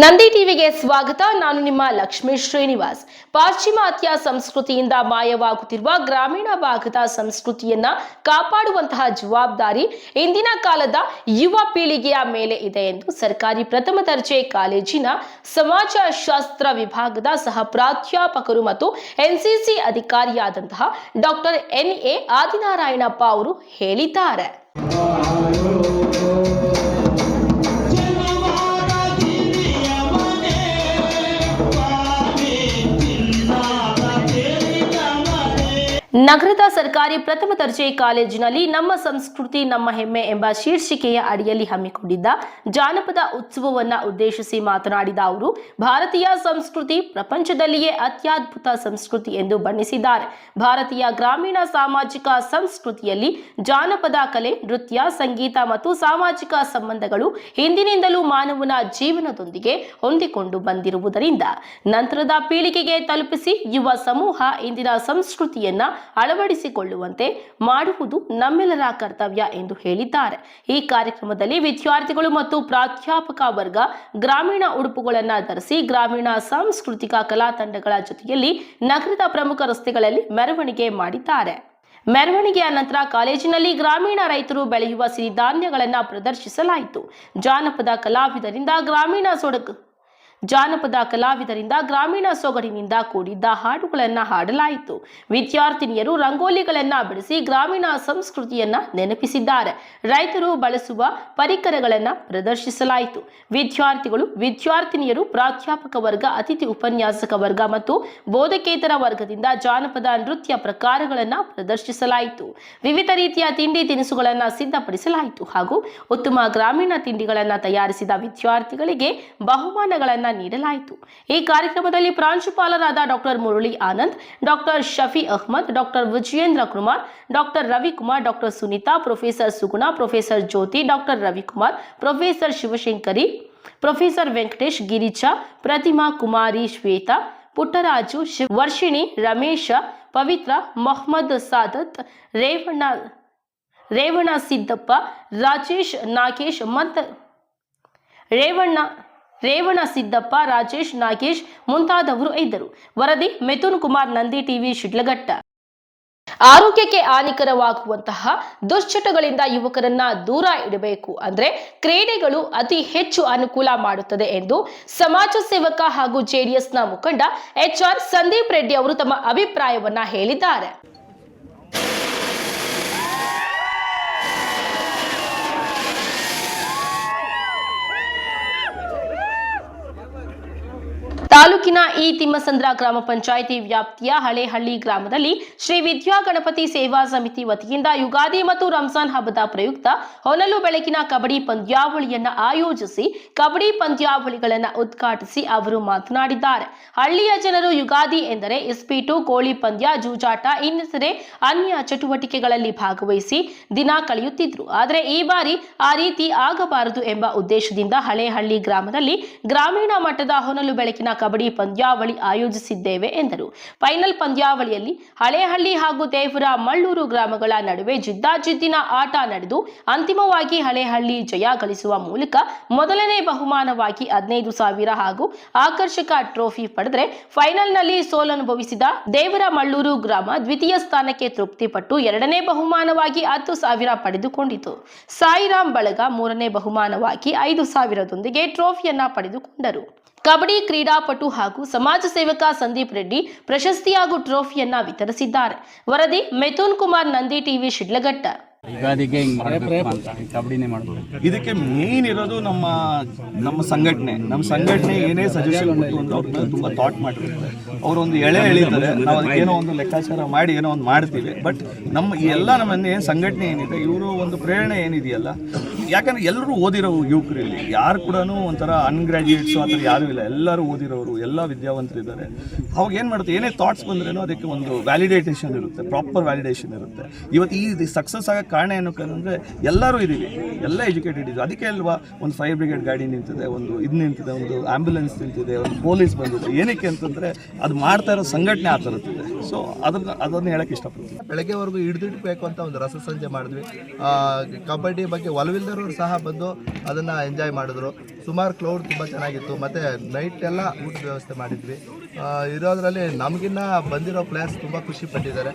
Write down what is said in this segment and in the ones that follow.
ನಂದಿ ಟಿವಿಗೆ ಸ್ವಾಗತ. ನಾನು ನಿಮ್ಮ ಲಕ್ಷ್ಮೀ ಶ್ರೀನಿವಾಸ್. ಪಾಶ್ಚಿಮಾತ್ಯ ಸಂಸ್ಕೃತಿಯಿಂದ ಮಾಯವಾಗುತ್ತಿರುವ ಗ್ರಾಮೀಣ ಭಾಗದ ಸಂಸ್ಕೃತಿಯನ್ನ ಕಾಪಾಡುವಂತಹ ಜವಾಬ್ದಾರಿ ಇಂದಿನ ಕಾಲದ ಯುವ ಪೀಳಿಗೆಯ ಮೇಲೆ ಇದೆ ಎಂದು ಸರ್ಕಾರಿ ಪ್ರಥಮ ದರ್ಜೆ ಕಾಲೇಜಿನ ಸಮಾಜಶಾಸ್ತ್ರ ವಿಭಾಗದ ಸಹ ಪ್ರಾಧ್ಯಾಪಕರು ಮತ್ತು ಎನ್ಸಿಸಿ ಅಧಿಕಾರಿಯಾದಂತಹ ಡಾಕ್ಟರ್ ಎನ್ ಎ ಆದಿನಾರಾಯಣಪ್ಪ ಅವರು ಹೇಳಿದ್ದಾರೆ. ನಗರದ ಸರ್ಕಾರಿ ಪ್ರಥಮ ದರ್ಜೆ ಕಾಲೇಜಿನಲ್ಲಿ ನಮ್ಮ ಸಂಸ್ಕೃತಿ, ನಮ್ಮ ಹೆಮ್ಮೆ ಎಂಬ ಶೀರ್ಷಿಕೆಯ ಅಡಿಯಲ್ಲಿ ಹಮ್ಮಿಕೊಂಡಿದ್ದ ಜಾನಪದ ಉತ್ಸವವನ್ನ ಉದ್ದೇಶಿಸಿ ಮಾತನಾಡಿದ ಅವರು, ಭಾರತೀಯ ಸಂಸ್ಕೃತಿ ಪ್ರಪಂಚದಲ್ಲಿಯೇ ಅತ್ಯದ್ಭುತ ಸಂಸ್ಕೃತಿ ಎಂದು ಬಣ್ಣಿಸಿದ್ದಾರೆ. ಭಾರತೀಯ ಗ್ರಾಮೀಣ ಸಾಮಾಜಿಕ ಸಂಸ್ಕೃತಿಯಲ್ಲಿ ಜಾನಪದ ಕಲೆ, ನೃತ್ಯ, ಸಂಗೀತ ಮತ್ತು ಸಾಮಾಜಿಕ ಸಂಬಂಧಗಳು ಹಿಂದಿನಿಂದಲೂ ಮಾನವನ ಜೀವನದೊಂದಿಗೆ ಹೊಂದಿಕೊಂಡು ಬಂದಿರುವುದರಿಂದ, ನಂತರದ ಪೀಳಿಗೆಗೆ ತಲುಪಿಸಿ ಯುವ ಸಮೂಹ ಇಂದಿನ ಸಂಸ್ಕೃತಿಯನ್ನ ಅಳವಡಿಸಿಕೊಳ್ಳುವಂತೆ ಮಾಡುವುದು ನಮ್ಮೆಲ್ಲರ ಕರ್ತವ್ಯ ಎಂದು ಹೇಳಿದ್ದಾರೆ. ಈ ಕಾರ್ಯಕ್ರಮದಲ್ಲಿ ವಿದ್ಯಾರ್ಥಿಗಳು ಮತ್ತು ಪ್ರಾಧ್ಯಾಪಕ ವರ್ಗ, ಗ್ರಾಮೀಣ ಉಡುಪುಗಳನ್ನು ಧರಿಸಿ ಗ್ರಾಮೀಣ ಸಾಂಸ್ಕೃತಿಕ ಕಲಾ ತಂಡಗಳ ಜೊತೆಯಲ್ಲಿ ನಗರದ ಪ್ರಮುಖ ರಸ್ತೆಗಳಲ್ಲಿ ಮೆರವಣಿಗೆ ಮಾಡಿದ್ದಾರೆ. ಮೆರವಣಿಗೆಯ ನಂತರ ಕಾಲೇಜಿನಲ್ಲಿ ಗ್ರಾಮೀಣ ರೈತರು ಬೆಳೆಯುವ ಸಿರಿಧಾನ್ಯಗಳನ್ನು ಪ್ರದರ್ಶಿಸಲಾಯಿತು. ಜಾನಪದ ಕಲಾವಿದರಿಂದ ಗ್ರಾಮೀಣ ಸೊಡಗು ಜಾನಪದ ಕಲಾವಿದರಿಂದ ಗ್ರಾಮೀಣ ಸೊಗಡಿನಿಂದ ಕೂಡಿದ್ದ ಹಾಡುಗಳನ್ನು ಹಾಡಲಾಯಿತು. ವಿದ್ಯಾರ್ಥಿನಿಯರು ರಂಗೋಲಿಗಳನ್ನ ಬಿಡಿಸಿ ಗ್ರಾಮೀಣ ಸಂಸ್ಕೃತಿಯನ್ನ ನೆನಪಿಸಿದ್ದಾರೆ. ರೈತರು ಬಳಸುವ ಪರಿಕರಗಳನ್ನ ಪ್ರದರ್ಶಿಸಲಾಯಿತು. ವಿದ್ಯಾರ್ಥಿಗಳು, ವಿದ್ಯಾರ್ಥಿನಿಯರು, ಪ್ರಾಧ್ಯಾಪಕ ವರ್ಗ, ಅತಿಥಿ ಉಪನ್ಯಾಸಕ ವರ್ಗ ಮತ್ತು ಬೋಧಕೇತರ ವರ್ಗದಿಂದ ಜಾನಪದ ನೃತ್ಯ ಪ್ರಕಾರಗಳನ್ನು ಪ್ರದರ್ಶಿಸಲಾಯಿತು. ವಿವಿಧ ರೀತಿಯ ತಿಂಡಿ ತಿನಿಸುಗಳನ್ನು ಸಿದ್ಧಪಡಿಸಲಾಯಿತು ಹಾಗೂ ಉತ್ತಮ ಗ್ರಾಮೀಣ ತಿಂಡಿಗಳನ್ನು ತಯಾರಿಸಿದ ವಿದ್ಯಾರ್ಥಿಗಳಿಗೆ ಬಹುಮಾನಗಳನ್ನು ನೀಡಲಾಯಿತು ಈ ಕಾರ್ಯಕ್ರಮದಲ್ಲಿ ಪ್ರಾಂಶುಪಾಲರಾದ doctor Murali Anand doctor Shafi Ahmed doctor Vijayendra Kumar doctor Ravikumar doctor Sunitha professor Suguna professor Jyothi doctor Ravikumar professor Shivashankari professor Venkatesh Girija Prathima Kumari Shwetha Puttaraju Shiv Varshini Ramesha Pavithra Mohammed Saadat Revanna Revana Siddappa Rajesh Nagesh ಮತ್ತ ರೇವಣ್ಣ ರೇವಣ, ಸಿದ್ದಪ್ಪ, ರಾಜೇಶ್, ನಾಗೇಶ್ ಮುಂತಾದವರು ಇದ್ದರು. ವರದಿ, Mithun Kumar, Nandi TV, Shidlaghatta. ಆರೋಗ್ಯಕ್ಕೆ ಹಾನಿಕರವಾಗುವಂತಹ ದುಶ್ಚಟಗಳಿಂದ ಯುವಕರನ್ನ ದೂರ ಇಡಬೇಕು ಅಂದ್ರೆ ಕ್ರೀಡೆಗಳು ಅತಿ ಹೆಚ್ಚು ಅನುಕೂಲ ಮಾಡುತ್ತದೆ ಎಂದು ಸಮಾಜ ಸೇವಕ ಹಾಗೂ ಜೆಡಿಎಸ್ನ ಮುಖಂಡ ಎಚ್ ಆರ್ ಸಂದೀಪ್ ರೆಡ್ಡಿ ಅವರು ತಮ್ಮ ಅಭಿಪ್ರಾಯವನ್ನ ಹೇಳಿದ್ದಾರೆ. ತಾಲೂಕಿನ ಈ ತಿಮ್ಮಸಂದ್ರ ಗ್ರಾಮ ಪಂಚಾಯಿತಿ ವ್ಯಾಪ್ತಿಯ ಹಳೆಹಳ್ಳಿ ಗ್ರಾಮದಲ್ಲಿ ಶ್ರೀ ವಿದ್ಯಾ ಗಣಪತಿ ಸೇವಾ ಸಮಿತಿ ವತಿಯಿಂದ ಯುಗಾದಿ ಮತ್ತು ರಂಜಾನ್ ಹಬ್ಬದ ಪ್ರಯುಕ್ತ ಹೊನಲು ಬೆಳಕಿನ ಕಬಡ್ಡಿ ಪಂದ್ಯಾವಳಿಯನ್ನ ಆಯೋಜಿಸಿ ಕಬಡ್ಡಿ ಪಂದ್ಯಾವಳಿಗಳನ್ನು ಉದ್ಘಾಟಿಸಿ ಅವರು ಮಾತನಾಡಿದ್ದಾರೆ. ಹಳ್ಳಿಯ ಜನರು ಯುಗಾದಿ ಎಂದರೆ ಇಸ್ಪೀಟು ಕೋಳಿ ಪಂದ್ಯ, ಜೂಜಾಟ, ಇನ್ನಿತರೆ ಅನ್ಯ ಚಟುವಟಿಕೆಗಳಲ್ಲಿ ಭಾಗವಹಿಸಿ ದಿನ ಕಳೆಯುತ್ತಿದ್ರು. ಆದರೆ ಈ ಬಾರಿ ಆ ರೀತಿ ಆಗಬಾರದು ಎಂಬ ಉದ್ದೇಶದಿಂದ ಹಳೆಹಳ್ಳಿ ಗ್ರಾಮದಲ್ಲಿ ಗ್ರಾಮೀಣ ಮಟ್ಟದ ಹೊನಲು ಬೆಳಕಿನ ಕಬಡ್ಡಿ ಪಂದ್ಯಾವಳಿ ಆಯೋಜಿಸಿದ್ದೇವೆ ಎಂದರು. ಫೈನಲ್ ಪಂದ್ಯಾವಳಿಯಲ್ಲಿ ಹಳೇಹಳ್ಳಿ ಹಾಗೂ ದೇವರ ಮಳ್ಳೂರು ಗ್ರಾಮಗಳ ನಡುವೆ ಜಿದ್ದಾಜಿದ್ದಿನ ಆಟ ನಡೆದು ಅಂತಿಮವಾಗಿ ಹಳೇಹಳ್ಳಿ ಜಯ ಗಳಿಸುವ ಮೂಲಕ ಮೊದಲನೇ ಬಹುಮಾನವಾಗಿ ಹದಿನೈದು ಸಾವಿರ ಹಾಗೂ ಆಕರ್ಷಕ ಟ್ರೋಫಿ ಪಡೆದರೆ ಫೈನಲ್ನಲ್ಲಿ ಸೋಲನುಭವಿಸಿದ ದೇವರ ಮಳ್ಳೂರು ಗ್ರಾಮ ದ್ವಿತೀಯ ಸ್ಥಾನಕ್ಕೆ ತೃಪ್ತಿಪಟ್ಟು ಎರಡನೇ ಬಹುಮಾನವಾಗಿ ಹತ್ತು ಸಾವಿರ ಪಡೆದುಕೊಂಡಿತು. ಸಾಯಿರಾಮ್ ಬಳಗ ಮೂರನೇ ಬಹುಮಾನವಾಗಿ ಐದು ಸಾವಿರದೊಂದಿಗೆ ಟ್ರೋಫಿಯನ್ನ ಪಡೆದುಕೊಂಡರು. ಕಬಡ್ಡಿ ಕ್ರೀಡಾಪಟು ಹಾಗೂ ಸಮಾಜ ಸೇವಕ ಸಂದೀಪ್ ರೆಡ್ಡಿ ಪ್ರಶಸ್ತಿ ಹಾಗೂ ಟ್ರೋಫಿಯನ್ನ ವಿತರಿಸಿದ್ದಾರೆ. ವರದಿ, ಮಿಥುನ್ ಕುಮಾರ್ ನಂದಿ ಟಿವಿ, ಶಿಡ್ಲಘಟ್ಟ. ಯುಗಾದಿಗೆ ಅಂತ ಕಬಡ್ಡಿನೇ ಮಾಡ್ಬೇಕು ಇದಕ್ಕೆ ಮೇನ್ ಇರೋದು ನಮ್ಮ ನಮ್ಮ ಸಂಘಟನೆ. ನಮ್ಮ ಸಂಘಟನೆ ಏನೇ ಸಜೆಷನ್ ಕೊಟ್ಟು ತುಂಬಾ ಅವ್ರನ್ನ ತುಂಬ ಥಾಟ್ ಮಾಡಿರ್ತಾರೆ ಅವರು ಒಂದು ಎಳೆ ಎಳಿತಾರೆ ನಾವು ಅದಕ್ಕೆ ಏನೋ ಒಂದು ಲೆಕ್ಕಾಚಾರ ಮಾಡಿ ಏನೋ ಒಂದು ಮಾಡ್ತೀವಿ. ಬಟ್ ನಮ್ಮ ಈ ಎಲ್ಲ ನಮ್ಮ ಏನ್ ಸಂಘಟನೆ ಏನಿದೆ ಇವರು ಒಂದು ಪ್ರೇರಣೆ ಏನಿದೆಯಲ್ಲ ಯಾಕಂದ್ರೆ ಎಲ್ಲರೂ ಓದಿರೋ ಯುವಕರು ಇಲ್ಲಿ ಯಾರು ಕೂಡ ಒಂಥರ ಅನ್ಗ್ರಾಜುಯೇಟ್ಸು ಆ ಥರ ಯಾರೂ ಇಲ್ಲ. ಎಲ್ಲರೂ ಓದಿರೋರು ಎಲ್ಲ ವಿದ್ಯಾವಂತರಿದ್ದಾರೆ. ಅವಾಗ ಏನು ಮಾಡುತ್ತೆ ಏನೇ ಥಾಟ್ಸ್ ಬಂದ್ರೇನೋ ಅದಕ್ಕೆ ಒಂದು ವ್ಯಾಲಿಡೇಟೇಷನ್ ಇರುತ್ತೆ ಪ್ರಾಪರ್ ವ್ಯಾಲಿಡೇಷನ್ ಇರುತ್ತೆ. ಇವತ್ತು ಈ ಸಕ್ಸಸ್ ಆಗಕ್ಕೆ ಕಾರಣ ಏನಕ್ಕಂದ್ರೆ ಎಲ್ಲರೂ ಇದೀವಿ ಎಲ್ಲ ಎಜುಕೇಟೆಡ್ ಇದ್ದೀವಿ. ಅದಕ್ಕೆ ಅಲ್ವಾ ಒಂದು ಫೈರ್ ಬ್ರಿಗೇಡ್ ಗಾಡಿ ನಿಂತಿದೆ, ಒಂದು ಇದು ನಿಂತಿದೆ, ಒಂದು ಆಂಬ್ಯುಲೆನ್ಸ್ ನಿಂತಿದೆ, ಒಂದು ಪೊಲೀಸ್ ಬಂದಿದೆ. ಏನಕ್ಕೆ ಅಂತಂದ್ರೆ ಅದು ಮಾಡ್ತಾ ಇರೋ ಸಂಘಟನೆ ಆ ಇದೆ. ಸೊ ಅದನ್ನ ಅದನ್ನು ಹೇಳಕ್ಕೆ ಇಷ್ಟಪಡ್ತೀನಿ. ಬೆಳಗ್ಗೆವರೆಗೂ ಹಿಡಿದಿಡ್ಬೇಕು ಅಂತ ಒಂದು ರಸ ಸಂಜೆ ಮಾಡಿದ್ವಿ. ಕಬಡ್ಡಿ ಬಗ್ಗೆ ಒಲವಿಲ್ಲದವರು ಸಹ ಬಂದು ಅದನ್ನು ಎಂಜಾಯ್ ಮಾಡಿದ್ರು. ಸುಮಾರು ಕ್ಲೌಡ್ ತುಂಬ ಚೆನ್ನಾಗಿತ್ತು. ಮತ್ತು ನೈಟ್ ಎಲ್ಲ ಊಟದ ವ್ಯವಸ್ಥೆ ಮಾಡಿದ್ವಿ. ಇರೋದರಲ್ಲಿ ನಮಗಿನ್ನ ಬಂದಿರೋ ಪ್ಲೇಸ್ ತುಂಬ ಖುಷಿ ಪಟ್ಟಿದ್ದಾರೆ.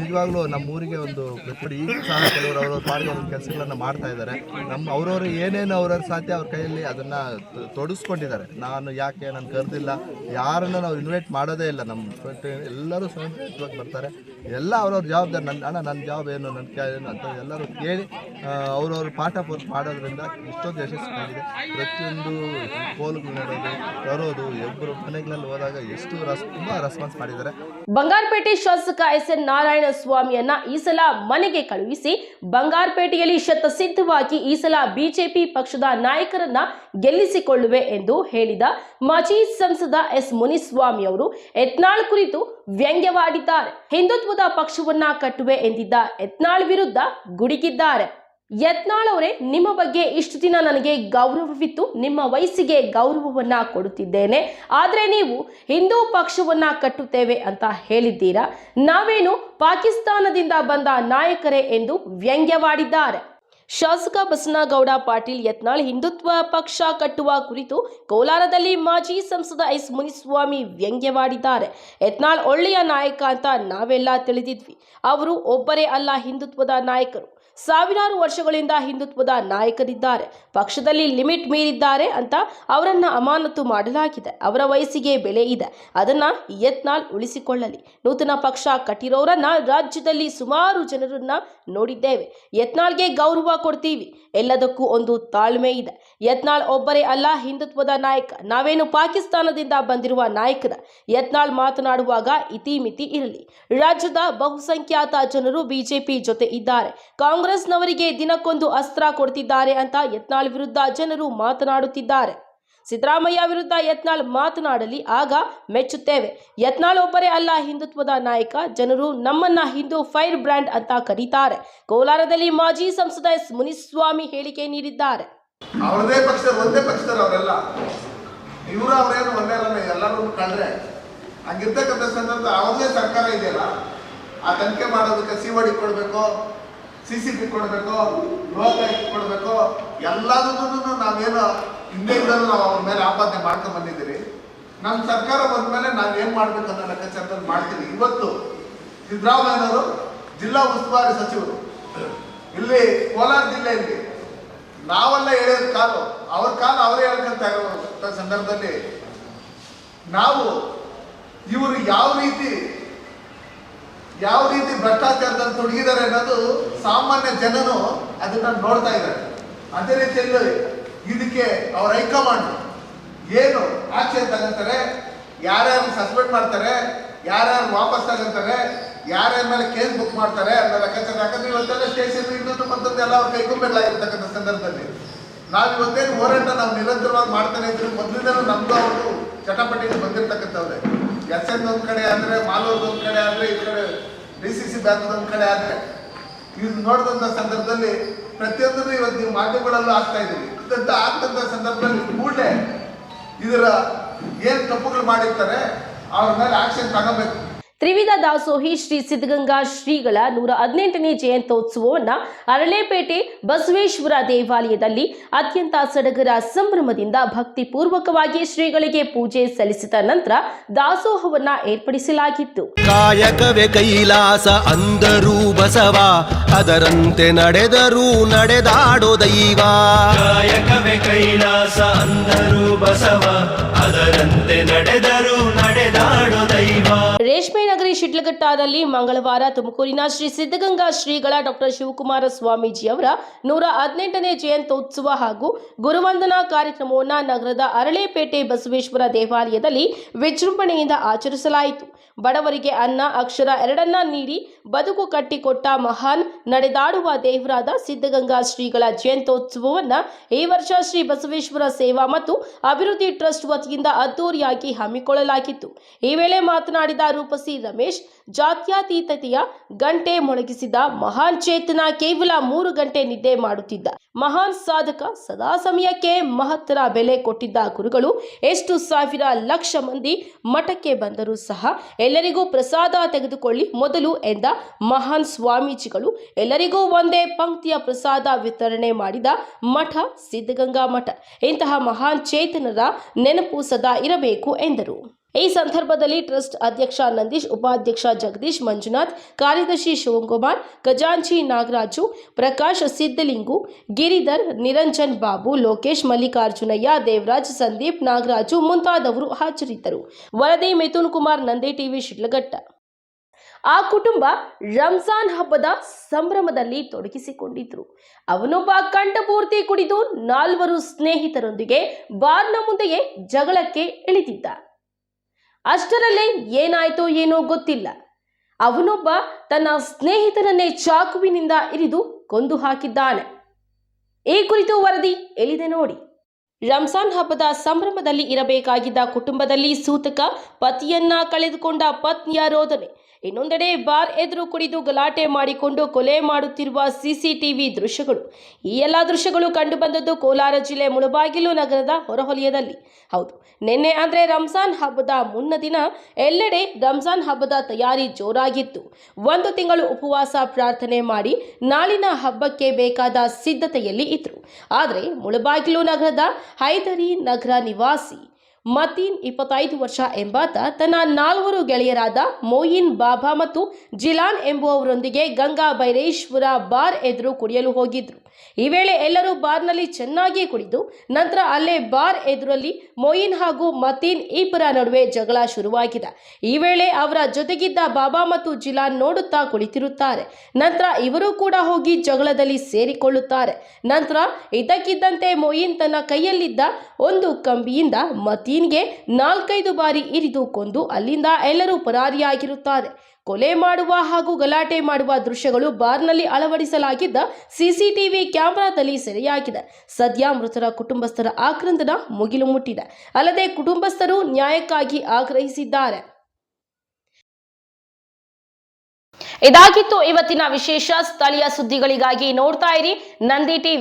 ನಿಜವಾಗ್ಲೂ ನಮ್ಮ ಊರಿಗೆ ಒಂದು ಪ್ರತಿ ಈಗ ಸಹ ಕೆಲವರು ಅವ್ರವ್ರ ಪಾಡಿಗೆ ಅವ್ರ ಕೆಲಸಗಳನ್ನು ಮಾಡ್ತಾ ಇದ್ದಾರೆ. ನಮ್ಮ ಅವ್ರವ್ರು ಏನೇನು ಅವ್ರವ್ರ ಸಾಧ್ಯ ಅವ್ರ ಕೈಯಲ್ಲಿ ಅದನ್ನು ತೊಡಗಿಸ್ಕೊಂಡಿದ್ದಾರೆ ನಾನು ಯಾಕೆ ನಾನು ಕರೆದಿಲ್ಲ, ಯಾರನ್ನು ನಾವು ಇನ್ವೈಟ್ ಮಾಡೋದೇ ಇಲ್ಲ. ನಮ್ಮ ಎಲ್ಲರೂ ಸ್ವಯಂಪ್ರೇರಿತವಾಗಿ ಬರ್ತಾರೆ. ಎಲ್ಲ ಅವ್ರವ್ರ ಜವಾಬ್ದಾರಿ ನನ್ನ ಅಣ್ಣ ನನ್ನ ಜಾಬ್ ಏನು ನನ್ನ ಕ್ಯಾ ಏನು ಅಂತ ಎಲ್ಲರೂ ಕೇಳಿ ಅವ್ರವ್ರ ಪಾಠ ಪೂರ್ತಿ ಮಾಡೋದ್ರಿಂದ ಇಷ್ಟೊಂದು ಯಶಸ್ವಿಯಾಗಿದೆ ಪ್ರತಿಯೊಂದು ಕೋಲ್ಗಳು ನೋಡೋದು ತರೋದು ಒಬ್ಬರು ಮನೆಗಳಲ್ಲಿ ಹೋದಾಗ ಎಷ್ಟು ರಸ್ ತುಂಬ ರೆಸ್ಪಾನ್ಸ್ ಮಾಡಿದ್ದಾರೆ. ಬಂಗಾರಪೇಟೆ ಶಾಸಕ ಎಸ್ ಎನ್ ನಾರಾಯಣ ಸ್ವಾಮಿಯನ್ನ ಈ ಸಲ ಮನೆಗೆ ಕಳುಹಿಸಿ, ಬಂಗಾರಪೇಟೆಯಲ್ಲಿ ಶತಸಿದ್ಧವಾಗಿ ಈ ಸಲ ಬಿಜೆಪಿ ಪಕ್ಷದ ನಾಯಕರನ್ನ ಗೆಲ್ಲಿಸಿಕೊಳ್ಳುವೆ ಎಂದು ಹೇಳಿದ ಮಾಜಿ ಸಂಸದ ಎಸ್ ಮುನಿಸ್ವಾಮಿ ಅವರು. ಯತ್ನಾಳ್ ಕುರಿತು ವ್ಯಂಗ್ಯವಾಡಿದ್ದಾರೆ. ಹಿಂದುತ್ವದ ಪಕ್ಷವನ್ನ ಕಟ್ಟುವೆ ಎಂದಿದ್ದ ಯತ್ನಾಳ್ ವಿರುದ್ಧ ಗುಡುಗಿದ್ದಾರೆ. ಯತ್ನಾಳ್ ಅವರೇ ನಿಮ್ಮ ಬಗ್ಗೆ ಇಷ್ಟು ದಿನ ನನಗೆ ಗೌರವವಿತ್ತು, ನಿಮ್ಮ ವಯಸ್ಸಿಗೆ ಗೌರವವನ್ನ ಕೊಡುತ್ತಿದ್ದೇನೆ. ಆದರೆ ನೀವು ಹಿಂದೂ ಪಕ್ಷವನ್ನ ಕಟ್ಟುತ್ತೇವೆ ಅಂತ ಹೇಳಿದ್ದೀರಾ? ನಾವೇನು ಪಾಕಿಸ್ತಾನದಿಂದ ಬಂದ ನಾಯಕರೇ ಎಂದು ವ್ಯಂಗ್ಯವಾಡಿದ್ದಾರೆ. ಶಾಸಕ ಬಸನಗೌಡ ಪಾಟೀಲ್ ಯತ್ನಾಳ್ ಹಿಂದುತ್ವ ಪಕ್ಷ ಕಟ್ಟುವ ಕುರಿತು ಕೋಲಾರದಲ್ಲಿ ಮಾಜಿ ಸಂಸದ ಎಸ್ ಮುನಿಸ್ವಾಮಿ ವ್ಯಂಗ್ಯವಾಡಿದ್ದಾರೆ. ಯತ್ನಾಳ್ ಒಳ್ಳೆಯ ನಾಯಕ ಅಂತ ನಾವೆಲ್ಲ ತಿಳಿದಿದ್ವಿ. ಅವರು ಒಬ್ಬರೇ ಅಲ್ಲ ಹಿಂದುತ್ವದ ನಾಯಕರು. ಸಾವಿರಾರು ವರ್ಷಗಳಿಂದ ಹಿಂದುತ್ವದ ನಾಯಕರಿದ್ದಾರೆ. ಪಕ್ಷದಲ್ಲಿ ಲಿಮಿಟ್ ಮೀರಿದ್ದಾರೆ ಅಂತ ಅವರನ್ನ ಅಮಾನತು ಮಾಡಲಾಗಿದೆ. ಅವರ ವಯಸ್ಸಿಗೆ ಬೆಲೆ ಇದೆ. ಅದನ್ನ ಯತ್ನಾಲ್ ಉಳಿಸಿಕೊಳ್ಳಲಿ. ನೂತನ ಪಕ್ಷ ಕಟ್ಟಿರೋರನ್ನ ರಾಜ್ಯದಲ್ಲಿ ಸುಮಾರು ಜನರನ್ನ ನೋಡಿದ್ದೇವೆ. ಯತ್ನಾಳ್ಗೆ ಗೌರವ ಕೊಡ್ತೀವಿ. ಎಲ್ಲದಕ್ಕೂ ಒಂದು ತಾಳ್ಮೆ ಇದೆ. ಯತ್ನಾಳ್ ಒಬ್ಬರೇ ಅಲ್ಲ, ಹಿಂದುತ್ವದ ನಾಯಕ. ನಾವೇನು ಪಾಕಿಸ್ತಾನದಿಂದ ಬಂದಿರುವ ನಾಯಕರ? ಯತ್ನಾಳ್ ಮಾತನಾಡುವಾಗ ಇತಿಮಿತಿ ಇರಲಿ. ರಾಜ್ಯದ ಬಹುಸಂಖ್ಯಾತ ಜನರು ಬಿಜೆಪಿ ಜೊತೆ ಇದ್ದಾರೆ. ಕಾಂಗ್ರೆಸ್ನವರಿಗೆ ದಿನಕ್ಕೊಂದು ಅಸ್ತ್ರ ಕೊಡ್ತಿದ್ದಾರೆ ಅಂತ ಯತ್ನಾಳ್ ವಿರುದ್ಧ ಜನರು ಮಾತನಾಡುತ್ತಿದ್ದಾರೆ. ಸಿದ್ದರಾಮಯ್ಯ ವಿರುದ್ಧ ಯತ್ನಾಳ್ ಮಾತನಾಡಲಿ, ಆಗ ಮೆಚ್ಚುತ್ತೇವೆ. ಯತ್ನಾಳ್ ಒಬ್ಬರೇ ಅಲ್ಲ, ಹಿಂದುತ್ವದ ನಾಯಕ. ಜನರು ನಮ್ಮನ್ನ ಹಿಂದೂ ಫೈರ್ ಬ್ರ್ಯಾಂಡ್ ಅಂತ ಕರೀತಾರೆ. ಕೋಲಾರದಲ್ಲಿ ಮಾಜಿ ಸಂಸದ ಎಸ್ ಮುನಿಸ್ವಾಮಿ ಹೇಳಿಕೆ ನೀಡಿದ್ದಾರೆ. ಅವರದೇ ಪಕ್ಷ, ಒಂದೇ ಪಕ್ಷದವ್ರು ಅವರೆಲ್ಲ. ಇವರು ಅವರೇನು ಒಂದೇ ಎಲ್ಲರೂ ಕಂಡ್ರೆ. ಹಂಗಿರ್ತಕ್ಕಂಥ ಸಂದರ್ಭ ಅವರದೇ ಸರ್ಕಾರ ಇದೆಯಲ್ಲ? ಆ ತನಿಖೆ ಮಾಡೋದಕ್ಕೆ ಸಿ ಕೊಡಬೇಕು ಸಿ ಸಿ ಬಿ ಕೊಡಬೇಕು ಲೋಕ ಕೊಡಬೇಕು ಎಲ್ಲದನ್ನೂ ನಾವೇನು ಹಿಂದೆಯಿಂದಲೂ ನಾವು ಅವ್ರ ಮೇಲೆ ಆಪಾದನೆ ಮಾಡ್ಕೊಂಡು ಬಂದಿದ್ದೀರಿ. ನಮ್ಮ ಸರ್ಕಾರ ಬಂದ್ಮೇಲೆ ನಾವು ಏನು ಮಾಡಬೇಕು ಅನ್ನೋ ಲೆಕ್ಕಾಚಾರದಲ್ಲಿ ಮಾಡ್ತೀವಿ. ಇವತ್ತು ಸಿದ್ದರಾಮಯ್ಯನವರು ಜಿಲ್ಲಾ ಉಸ್ತುವಾರಿ ಸಚಿವರು. ಇಲ್ಲಿ ಕೋಲಾರ ಜಿಲ್ಲೆಯಲ್ಲಿ ನಾವೆಲ್ಲ ಹೇಳಿದ ಕಾಲು, ಅವ್ರ ಕಾಲು ಅವರೇ ಹೇಳ್ಕೊಂತ ಸಂದರ್ಭದಲ್ಲಿ ನಾವು ಇವರು ಯಾವ ರೀತಿ ಯಾವ ರೀತಿ ಭ್ರಷ್ಟಾಚಾರದಲ್ಲಿ ತೊಡಗಿದ್ದಾರೆ ಅನ್ನೋದು ಸಾಮಾನ್ಯ ಜನನು ಅದನ್ನ ನೋಡ್ತಾ ಇದ್ದಾರೆ. ಅದೇ ರೀತಿಯಲ್ಲಿ ಇದಕ್ಕೆ ಅವ್ರ ಹೈಕಮಾಂಡ್ ಏನು ಆಕ್ಷನ್ ತಗೊಂತಾರೆ ಯಾರ್ಯಾರು ಸಸ್ಪೆಂಡ್ ಮಾಡ್ತಾರೆ, ಯಾರ್ಯಾರು ವಾಪಸ್ ತಗೊಂತಾರೆ, ಯಾರ್ಯಾರ ಮೇಲೆ ಕೇಸ್ ಬುಕ್ ಮಾಡ್ತಾರೆ ಅನ್ನೋ ಲೆಕ್ಕಾಚಾರ. ಯಾಕಂದ್ರೆ ಇವತ್ತೆಲ್ಲ ಸ್ಟೇಷನ್ ಇನ್ನೊಂದು ಮತ್ತೊಂದು ಎಲ್ಲ ಅವ್ರ ಕೈಗೊಂಬೆಲ್ಲ ಇರತಕ್ಕಂಥ ಸಂದರ್ಭದಲ್ಲಿ. ನಾವು ಇವತ್ತೇನು ಹೋರಾಟ ನಾವು ನಿರಂತರವಾಗಿ ಮಾಡ್ತಾನೆ ಇದ್ರು, ಮೊದಲಿಂದಲೂ ನಮ್ದು ಅವರು ಚಟಪಟಿಯಲ್ಲಿ ಬಂದಿರ್ತಕ್ಕಂಥವ್ರೆ. ಎಸ್ ಎನ್ ಒಂದ್ ಕಡೆ ಆದ್ರೆ, ಮಾಲೂರ್ದು ಒಂದ್ ಕಡೆ ಆದ್ರೆ, ಈ ಕಡೆ ಡಿ ಸಿ ಸಿ ಬ್ಯಾಂಕ್ ಒಂದು ಕಡೆ ಆದರೆ ಇದು ನೋಡಿದಂಥ ಸಂದರ್ಭದಲ್ಲಿ ಪ್ರತಿಯೊಂದನ್ನು ಇವತ್ತು ನೀವು ಮಾಧ್ಯಮಗಳಲ್ಲೂ ಆಗ್ತಾ ಇದ್ದೀವಿ ಇದಂತ ಆಗ್ತಂತ ಸಂದರ್ಭದಲ್ಲಿ ಕೂಡಲೇ ಇದರ ಏನ್ ತಪ್ಪುಗಳು ಮಾಡಿರ್ತಾರೆ, ಅವ್ರ ಮೇಲೆ ಆಕ್ಷನ್ ತಗೋಬೇಕು. ತ್ರಿವಿಧ ದಾಸೋಹಿ ಶ್ರೀ ಸಿದ್ಧಗಂಗಾ ಶ್ರೀಗಳ ನೂರ ಹದಿನೆಂಟನೇ ಜಯಂತ್ಯೋತ್ಸವವನ್ನು ಅರಳೇಪೇಟೆ ಬಸವೇಶ್ವರ ದೇವಾಲಯದಲ್ಲಿ ಅತ್ಯಂತ ಸಡಗರ ಸಂಭ್ರಮದಿಂದ ಭಕ್ತಿಪೂರ್ವಕವಾಗಿ ಶ್ರೀಗಳಿಗೆ ಪೂಜೆ ಸಲ್ಲಿಸಿದ ನಂತರ ದಾಸೋಹವನ್ನ ಏರ್ಪಡಿಸಲಾಗಿತ್ತು. ಕಾಯಕವೇ ಕೈಲಾಸ ಅಂದರೂ ಬಸವ ಅದರಂತೆ ನಡೆದರೂ ನಡೆದಾಡೋ ದೈವ. ಕಾಯಕವೇ ಕೈಲಾಸ ಅಂದರೂ ಬಸವ ಅದರಂತೆ ನಡೆದರು ನಡೆದಾಡೋ ದೈವ. ರೇಷ್ಮೆ ನಗರಿ ಶಿಡ್ಲಘಟ್ಟದಲ್ಲಿ ಮಂಗಳವಾರ ತುಮಕೂರಿನ ಶ್ರೀ ಸಿದ್ಧಗಂಗಾ ಶ್ರೀಗಳ ಡಾಕ್ಟರ್ ಶಿವಕುಮಾರ ಸ್ವಾಮೀಜಿ ಅವರ ನೂರ ಹದಿನೆಂಟನೇ ಜಯಂತ್ಯೋತ್ಸವ ಹಾಗೂ ಗುರುವಂದನಾ ಕಾರ್ಯಕ್ರಮವನ್ನು ನಗರದ ಅರಳೇಪೇಟೆ ಬಸವೇಶ್ವರ ದೇವಾಲಯದಲ್ಲಿ ವಿಜೃಂಭಣೆಯಿಂದ ಆಚರಿಸಲಾಯಿತು. ಬಡವರಿಗೆ ಅನ್ನ, ಅಕ್ಷರ ಎರಡನ್ನ ನೀಡಿ ಬದುಕು ಕಟ್ಟಿಕೊಟ್ಟ ಮಹಾನ್ ನಡೆದಾಡುವ ದೇವರಾದ ಸಿದ್ಧಗಂಗಾ ಶ್ರೀಗಳ ಜಯಂತ್ಯೋತ್ಸವವನ್ನು ಈ ವರ್ಷ ಶ್ರೀ ಬಸವೇಶ್ವರ ಸೇವಾ ಮತ್ತು ಅಭಿವೃದ್ಧಿ ಟ್ರಸ್ಟ್ ವತಿಯಿಂದ ಅದ್ದೂರಿಯಾಗಿ ಹಮ್ಮಿಕೊಳ್ಳಲಾಗಿತ್ತು. ಈ ವೇಳೆ ಮಾತನಾಡಿದ ರೂಪಸಿ ರಮೇಶ್ ಜಾತ್ಯತೀತತೆಯ ಗಂಟೆ ಮೊಳಗಿಸಿದ ಮಹಾನ್ ಚೇತನ ಕೇವಲ ಮೂರು ಗಂಟೆ ನಿದ್ದೆ ಮಾಡುತ್ತಿದ್ದ. ಮಹಾನ್ ಸಾಧಕ ಸದಾ ಸಮಯಕ್ಕೆ ಮಹತ್ತರ ಬೆಲೆ ಕೊಟ್ಟಿದ್ದ ಗುರುಗಳು ಎಷ್ಟು ಸಾವಿರ ಲಕ್ಷ ಮಂದಿ ಮಠಕ್ಕೆ ಬಂದರೂ ಸಹ ಎಲ್ಲರಿಗೂ ಪ್ರಸಾದ ತೆಗೆದುಕೊಳ್ಳಿ ಮೊದಲು ಎಂದ ಮಹಾನ್ ಸ್ವಾಮೀಜಿಗಳು. ಎಲ್ಲರಿಗೂ ಒಂದೇ ಪಂಕ್ತಿಯ ಪ್ರಸಾದ ವಿತರಣೆ ಮಾಡಿದ ಮಠ ಸಿದ್ಧಗಂಗಾ ಮಠ. ಇಂತಹ ಮಹಾನ್ ಚೇತನರ ನೆನಪು ಸದಾ ಇರಬೇಕು ಎಂದರು. ಈ ಸಂದರ್ಭದಲ್ಲಿ ಟ್ರಸ್ಟ್ ಅಧ್ಯಕ್ಷ ನಂದೀಶ್, ಉಪಾಧ್ಯಕ್ಷ ಜಗದೀಶ್, ಮಂಜುನಾಥ್, ಕಾರ್ಯದರ್ಶಿ ಶಿವಕುಮಾರ್, ಖಜಾಂಚಿ ನಾಗರಾಜು, ಪ್ರಕಾಶ್ ಸಿದ್ದಲಿಂಗು ಗಿರಿಧರ್, ನಿರಂಜನ್ ಬಾಬು, ಲೋಕೇಶ್ ಮಲ್ಲಿಕಾರ್ಜುನಯ್ಯ, ದೇವರಾಜ್ ಸಂದೀಪ್ ನಾಗರಾಜು ಮುಂತಾದವರು ಹಾಜರಿದ್ದರು. ವರದಿ ಮಿಥುನ್ ಕುಮಾರ್, ನಂದಿ ಟಿವಿ, ಶಿಡ್ಲಘಟ್ಟ. ಆ ಕುಟುಂಬ ರಂಜಾನ್ ಹಬ್ಬದ ಸಂಭ್ರಮದಲ್ಲಿ ತೊಡಗಿಸಿಕೊಂಡಿದ್ರು. ಅವನೊಬ್ಬ ಕಂಠಪೂರ್ತಿ ಕುಡಿದು ನಾಲ್ವರು ಸ್ನೇಹಿತರೊಂದಿಗೆ ಬಾರ್ನ ಮುಂದೆಯೇ ಜಗಳಕ್ಕೆ ಇಳಿದಿದ್ದ. ಅಷ್ಟರಲ್ಲೇ ಏನಾಯ್ತೋ ಏನೋ ಗೊತ್ತಿಲ್ಲ. ಅವನೊಬ್ಬ ತನ್ನ ಸ್ನೇಹಿತನನ್ನೇ ಚಾಕುವಿನಿಂದ ಇರಿದು ಕೊಂದು ಹಾಕಿದ್ದಾನೆ. ಈ ಕುರಿತು ವರದಿ ಎಲ್ಲಿದೆ ನೋಡಿ. ರಂಜಾನ್ ಹಬ್ಬದ ಸಂಭ್ರಮದಲ್ಲಿ ಇರಬೇಕಾಗಿದ್ದ ಕುಟುಂಬದಲ್ಲಿ ಸೂತಕ ಪತಿಯನ್ನ ಕಳೆದುಕೊಂಡ ಪತ್ನಿಯ ರೋದನೆ. ಇನ್ನೊಂದೆಡೆ ಬಾರ್ ಎದುರು ಕುಡಿದು ಗಲಾಟೆ ಮಾಡಿಕೊಂಡು ಕೊಲೆ ಮಾಡುತ್ತಿರುವ ಸಿಸಿಟಿವಿ ದೃಶ್ಯಗಳು. ಈ ಎಲ್ಲ ದೃಶ್ಯಗಳು ಕಂಡುಬಂದದ್ದು ಕೋಲಾರ ಜಿಲ್ಲೆ ಮುಳಬಾಗಿಲು ನಗರದ ಹೊರಹೊಲಿಯದಲ್ಲಿ ಹೌದು, ನಿನ್ನೆ ಅಂದರೆ ರಂಜಾನ್ ಹಬ್ಬದ ಮುನ್ನ ದಿನ ಎಲ್ಲೆಡೆ ರಂಜಾನ್ ಹಬ್ಬದ ತಯಾರಿ ಜೋರಾಗಿತ್ತು. ಒಂದು ತಿಂಗಳು ಉಪವಾಸ ಪ್ರಾರ್ಥನೆ ಮಾಡಿ ನಾಳಿನ ಹಬ್ಬಕ್ಕೆ ಬೇಕಾದ ಸಿದ್ಧತೆಯಲ್ಲಿ ಇದ್ರು. ಆದರೆ ಮುಳಬಾಗಿಲು ನಗರದ ಹೈದರಿ ನಗರ ನಿವಾಸಿ ಮತೀನ್ ಇಪ್ಪತ್ತೈದು ವರ್ಷ ಎಂಬಾತ ತನ್ನ ನಾಲ್ವರು ಗೆಳೆಯರಾದ ಮೋಯಿನ್ ಬಾಬಾ ಮತ್ತು ಜಿಲಾನ್ ಎಂಬುವವರೊಂದಿಗೆ ಗಂಗಾ ಬೈರೇಶ್ವರ ಬಾರ್ ಎದುರು ಕುಡಿಯಲು ಹೋಗಿದ್ರು. ಈ ವೇಳೆ ಎಲ್ಲರೂ ಬಾರ್ನಲ್ಲಿ ಚೆನ್ನಾಗಿ ಕುಡಿದು ನಂತರ ಅಲ್ಲೇ ಬಾರ್ ಎದುರಲ್ಲಿ ಮೊಯಿನ್ ಹಾಗೂ ಮತೀನ್ ಇಬ್ಬರ ನಡುವೆ ಜಗಳ ಶುರುವಾಗಿದೆ. ಈ ವೇಳೆ ಅವರ ಜೊತೆಗಿದ್ದ ಬಾಬಾ ಮತ್ತು ಜಿಲಾನ್ ನೋಡುತ್ತಾ ಕುಳಿತಿರುತ್ತಾರೆ. ನಂತರ ಇವರು ಕೂಡ ಹೋಗಿ ಜಗಳದಲ್ಲಿ ಸೇರಿಕೊಳ್ಳುತ್ತಾರೆ. ನಂತರ ಇದಕ್ಕಿದ್ದಂತೆ ಮೊಯಿನ್ ತನ್ನ ಕೈಯಲ್ಲಿದ್ದ ಒಂದು ಕಂಬಿಯಿಂದ ಮತೀನ್ಗೆ ನಾಲ್ಕೈದು ಬಾರಿ ಇರಿದು ಕೊಂದು ಅಲ್ಲಿಂದ ಎಲ್ಲರೂ ಪರಾರಿಯಾಗಿರುತ್ತಾರೆ. ಕೊಲೆ ಮಾಡುವ ಹಾಗೂ ಗಲಾಟೆ ಮಾಡುವ ದೃಶ್ಯಗಳು ಬಾರ್ನಲ್ಲಿ ಅಳವಡಿಸಲಾಗಿದ್ದ ಸಿಸಿಟಿವಿ ಕ್ಯಾಮೆರಾದಲ್ಲಿ ಸೆರೆಯಾಗಿದೆ. ಸದ್ಯ ಮೃತರ ಕುಟುಂಬಸ್ಥರ ಆಕ್ರಂದನ ಮುಗಿಲು ಮುಟ್ಟಿದೆ. ಅಲ್ಲದೆ ಕುಟುಂಬಸ್ಥರು ನ್ಯಾಯಕ್ಕಾಗಿ ಆಗ್ರಹಿಸಿದ್ದಾರೆ. ಇದಾಗಿತ್ತು ಇವತ್ತಿನ ವಿಶೇಷ. ಸ್ಥಳೀಯ ಸುದ್ದಿಗಳಿಗಾಗಿ ನೋಡ್ತಾ ಇರಿ. ನಂದಿ ಟಿವಿ.